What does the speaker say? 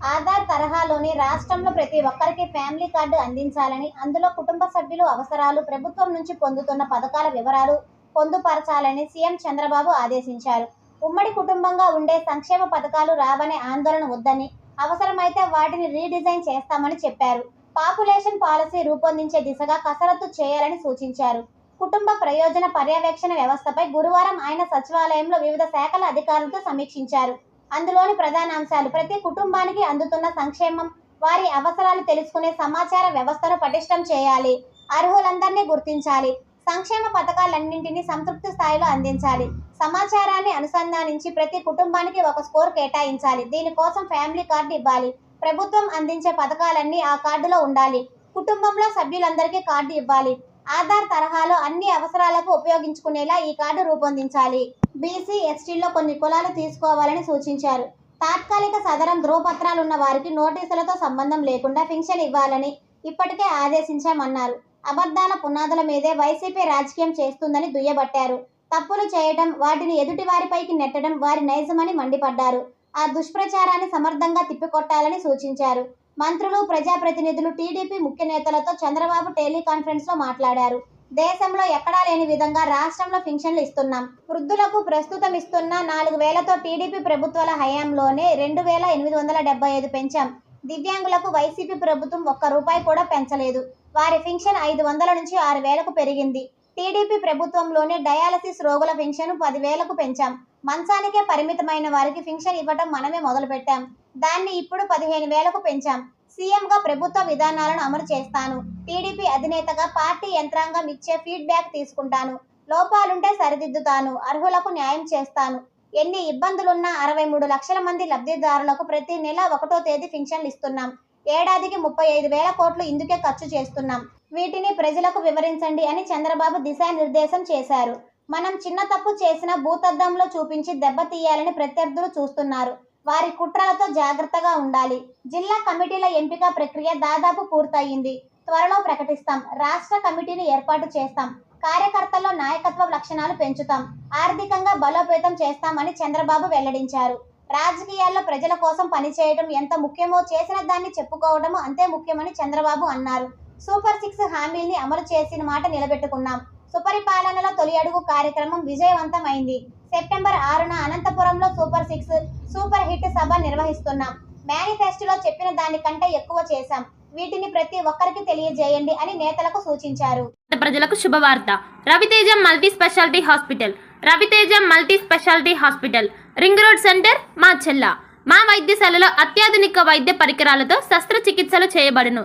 ఆధార్ తరహాలోని రాష్ట్రంలో ప్రతి ఒక్కరికి ఫ్యామిలీ కార్డు అందించాలని అందులో కుటుంబ సభ్యులు అవసరాలు ప్రభుత్వం నుంచి పొందుతున్న పథకాల వివరాలు పొందుపరచాలని సీఎం చంద్రబాబు ఆదేశించారు. ఉమ్మడి కుటుంబంగా ఉండే సంక్షేమ పథకాలు రావనే ఆందోళన వద్దని అవసరమైతే వాటిని రీడిజైన్ చేస్తామని చెప్పారు. పాపులేషన్ పాలసీ రూపొందించే దిశగా కసరత్తు చేయాలని సూచించారు. కుటుంబ ప్రయోజన పర్యవేక్షణ వ్యవస్థపై గురువారం ఆయన సచివాలయంలో వివిధ శాఖల అధికారులతో సమీక్షించారు. అందులోని ప్రధాన అంశాలు ప్రతి కుటుంబానికి అందుతున్న సంక్షేమం వారి అవసరాలు తెలుసుకునే సమాచార వ్యవస్థను పటిష్టం చేయాలి అర్హులందరినీ గుర్తించాలి సంక్షేమ పథకాలన్నింటినీ సంతృప్తి స్థాయిలో అందించాలి. సమాచారాన్ని అనుసంధానించి ప్రతి కుటుంబానికి ఒక స్కోర్ కేటాయించాలి. దీనికోసం ఫ్యామిలీ కార్డు ఇవ్వాలి. ప్రభుత్వం అందించే పథకాలన్నీ ఆ కార్డులో ఉండాలి. కుటుంబంలో సభ్యులందరికీ కార్డు ఇవ్వాలి. ఆధార్ తరహాలో అన్ని అవసరాలకు ఉపయోగించుకునేలా ఈ కార్డు రూపొందించాలి. బీసీ ఎస్టీల్లో కొన్ని కులాలు తీసుకోవాలని సూచించారు. తాత్కాలిక సదరం ధ్రువపత్రాలు ఉన్న వారికి నోటీసులతో సంబంధం లేకుండా పింఛన్ ఇవ్వాలని ఇప్పటికే ఆదేశించామన్నారు. అబద్ధాల పునాదుల మీదే వైసీపీ రాజకీయం చేస్తుందని దుయ్యబట్టారు. తప్పులు చేయటం వాటిని ఎదుటి వారిపైకి నెట్టడం వారి నైజమని మండిపడ్డారు. ఆ దుష్ప్రచారాన్ని సమర్థంగా తిప్పికొట్టాలని సూచించారు. మంత్రులు ప్రజాప్రతినిధులు టీడీపీ ముఖ్య నేతలతో చంద్రబాబు టెలికాన్ఫరెన్స్లో మాట్లాడారు. దేశంలో ఎక్కడా లేని విధంగా రాష్ట్రంలో పింఛన్లు ఇస్తున్నాం. వృద్ధులకు ప్రస్తుతం ఇస్తున్న నాలుగు వేలతో టీడీపీ ప్రభుత్వాల హయాంలోనే రెండు వేల ఎనిమిది వందల డెబ్బై ఐదు పెంచాం. దివ్యాంగులకు వైసీపీ ప్రభుత్వం ఒక్క రూపాయి కూడా పెంచలేదు. వారి పింఛన్ ఐదు వందల నుంచి ఆరు వేలకు పెరిగింది. టీడీపీ ప్రభుత్వంలోనే డయాలసిస్ రోగుల పింఛను పదివేలకు పెంచాం. మంచానికే పరిమితమైన వారికి పింఛన్ ఇవ్వటం మనమే మొదలుపెట్టాం. దాన్ని ఇప్పుడు పదిహేను వేలకు పెంచాం. సీఎంగా ప్రభుత్వ విధానాలను అమలు చేస్తాను. టీడీపీ అధినేతగా పార్టీ యంత్రాంగం ఇచ్చే ఫీడ్బ్యాక్ తీసుకుంటాను. లోపాలుంటే సరిదిద్దుతాను. అర్హులకు న్యాయం చేస్తాను. ఎన్ని ఇబ్బందులున్నా అరవై మూడు లక్షల మంది లబ్ధిదారులకు ప్రతి నెల ఒకటో తేదీ పింఛన్లు ఇస్తున్నాం. ఏడాదికి ముప్పై ఐదు వేల కోట్లు ఇందుకే ఖర్చు చేస్తున్నాం. వీటిని ప్రజలకు వివరించండి అని చంద్రబాబు దిశానిర్దేశం చేశారు. మనం చిన్న తప్పు చేసిన భూతద్దంలో చూపించి దెబ్బతీయాలని ప్రత్యర్థులు చూస్తున్నారు. వారి కుట్రలతో జాగ్రత్తగా ఉండాలి. జిల్లా కమిటీల ఎంపిక ప్రక్రియ దాదాపు పూర్తయింది. త్వరలో ప్రకటిస్తాం. రాష్ట్ర కమిటీని ఏర్పాటు చేస్తాం. కార్యకర్తల్లో నాయకత్వ లక్షణాలు పెంచుతాం. ఆర్థికంగా బలోపేతం చేస్తామని చంద్రబాబు వెల్లడించారు. రాజకీయాల్లో ప్రజల కోసం పనిచేయడం ఎంత ముఖ్యమో చేసిన దాన్ని చెప్పుకోవడం అంతే ముఖ్యమని చంద్రబాబు అన్నారు. సూపర్ సిక్స్ హామీల్ని అమలు చేసిన మాట నిలబెట్టుకున్నాం. సుపరిపాలనలో తొలి అడుగు కార్యక్రమం విజయవంతమైంది. సెప్టెంబర్ ఆరున అనంతపురంలో సూపర్ సిక్స్ సూపర్ హిట్ సభ నిర్వహిస్తున్నాం. మేనిఫెస్టోలో చెప్పిన దానికంటే ఎక్కువ చేశాం. వీటిని ప్రతి ఒక్కరికి తెలియజేయండి అని నేతలకు సూచించారు. ప్రజలకు శుభవార్త. Raviteja multi speciality hospital. Raviteja multi speciality hospital. Ring road centre మా చెల్ల. మా వైద్యశాలలో అత్యాధునిక వైద్య పరికరాలతో శస్త్రచికిత్సలు చేయబడును.